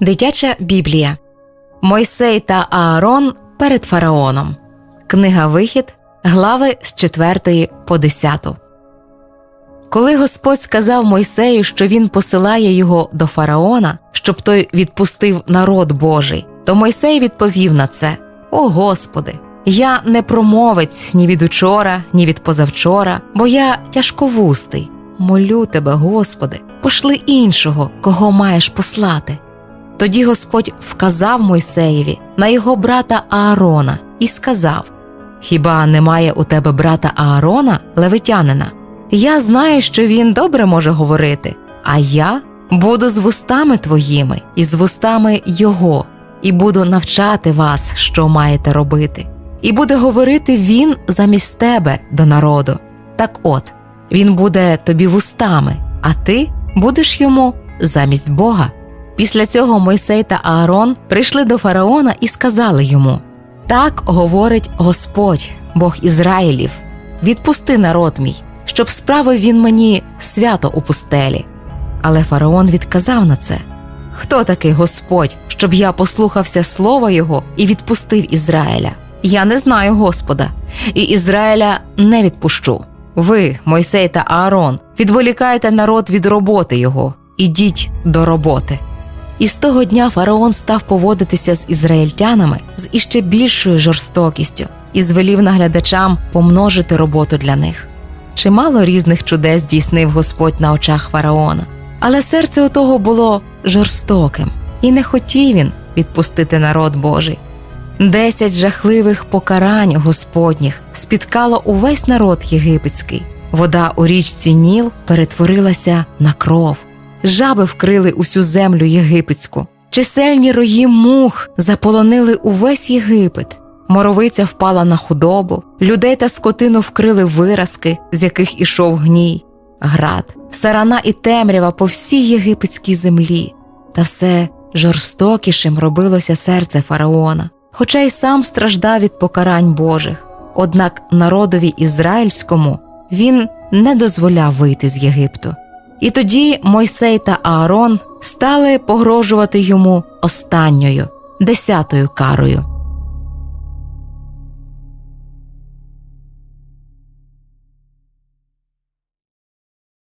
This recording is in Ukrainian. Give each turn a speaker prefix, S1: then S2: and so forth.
S1: Дитяча Біблія Мойсей та Аарон перед фараоном. Книга Вихід, глави з 4 по 10. Коли Господь сказав Мойсею, що він посилає його до фараона, щоб той відпустив народ Божий, то Мойсей відповів на це: О Господи, я не промовець ні від учора, ні від позавчора, бо я тяжковустий. Молю тебе, Господи, пошли іншого, кого маєш послати. Тоді Господь вказав Мойсеєві на його брата Аарона і сказав: Хіба немає у тебе брата Аарона, левитянина? Я знаю, що він добре може говорити, а я буду з вустами твоїми і з вустами його, і буду навчати вас, що маєте робити, і буде говорити він замість тебе до народу. Так от, він буде тобі вустами, а ти будеш йому замість Бога. Після цього Мойсей та Аарон прийшли до фараона і сказали йому: Так говорить Господь, Бог Ізраїлів, відпусти народ мій, щоб справив він мені свято у пустелі. Але фараон відказав на це: Хто такий Господь, щоб я послухався слова Його і відпустив Ізраїля? Я не знаю Господа, і Ізраїля не відпущу. Ви, Мойсей та Аарон, відволікаєте народ від роботи його, ідіть до роботи. І з того дня фараон став поводитися з ізраїльтянами з іще більшою жорстокістю і звелів наглядачам помножити роботу для них. Чимало різних чудес здійснив Господь на очах фараона, але серце у того було жорстоким, і не хотів він відпустити народ Божий. Десять жахливих покарань Господніх спіткало увесь народ єгипетський. Вода у річці Ніл перетворилася на кров жаби вкрили усю землю єгипетську, чисельні рої мух заполонили увесь Єгипет, моровиця впала на худобу, людей та скотину вкрили виразки, з яких ішов гній, град, сарана і темрява по всій єгипетській землі, та все жорстокішим робилося серце фараона, хоча й сам страждав від покарань Божих. Однак народові ізраїльському він не дозволяв вийти з Єгипту. І тоді Мойсей та Аарон стали погрожувати йому останньою, десятою карою.